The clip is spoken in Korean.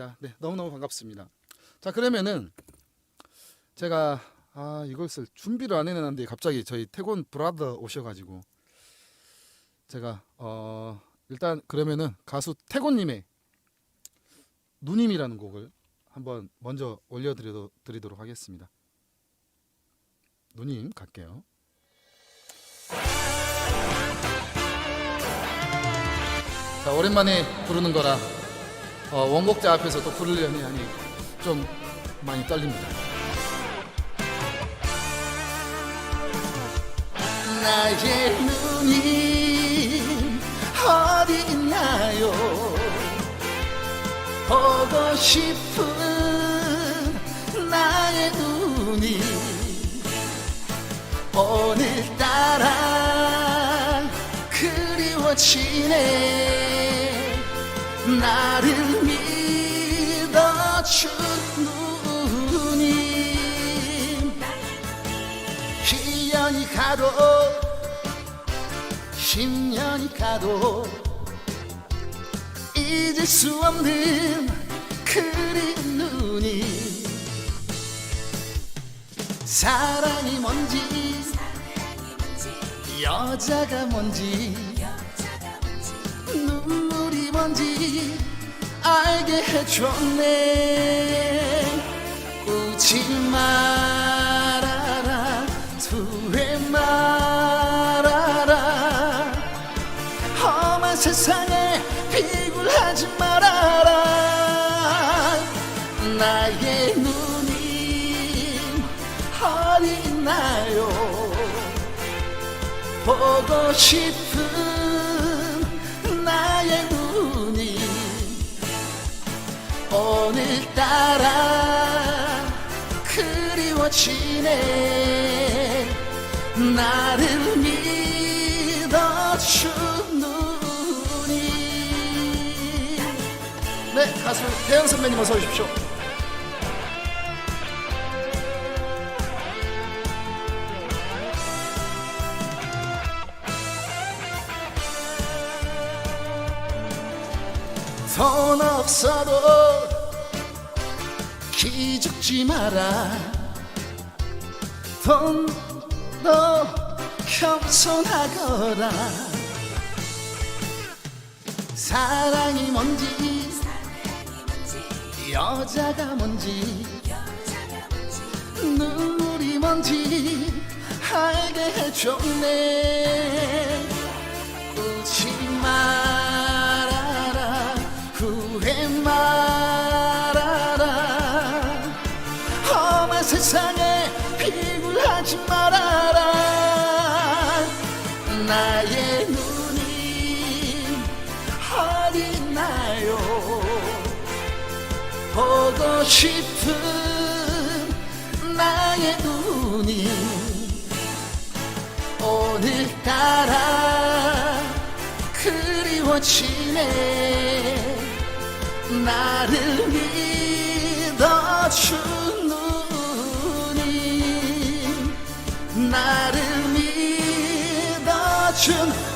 반갑습니다. 네, 너무너무 반갑습니다. 자, 그러면은 제가 아, 이것을 준비를 안 해놨는데 갑자기 저희 태곤 브라더 오셔가지고 제가 어 일단 그러면은 가수 태곤님의 누님이라는 곡을 한번 먼저 올려드리도록 하겠습니다. 누님 갈게요. 자 오랜만에 부르는 거라 어, 원곡자 앞에서 또 부르려니 하니 좀 많이 떨립니다. 나의 누님 어디 있나요? 보고 싶은 나의 누님 오늘따라 그리워지네 나를 믿어준 누님? 1년이 가도 10년이 가도 잊을 수 없는 그리운 누님 사랑이 뭔지. 여자가 뭔지 뭔지 알게 해줬네. 웃지 말아라 후회 말아라. 험한 세상에 비굴하지 말아라. 나의 어디 있나요. 보고 싶은 오늘따라 그리워지네. 나를 누님 네 가수 태영 선배님 어서 오십시오. 돈 없어도 기죽지 마라. 돈도 겸손하거라. 사랑이 뭔지 여자가 뭔지 눈물이 뭔지 알게 해줬네 세상에 비굴하지 말아라. 나의 어디 있나요? 보고 싶은 나의 누님 오늘따라 그리워지네. 나를 믿어준 나를 믿어준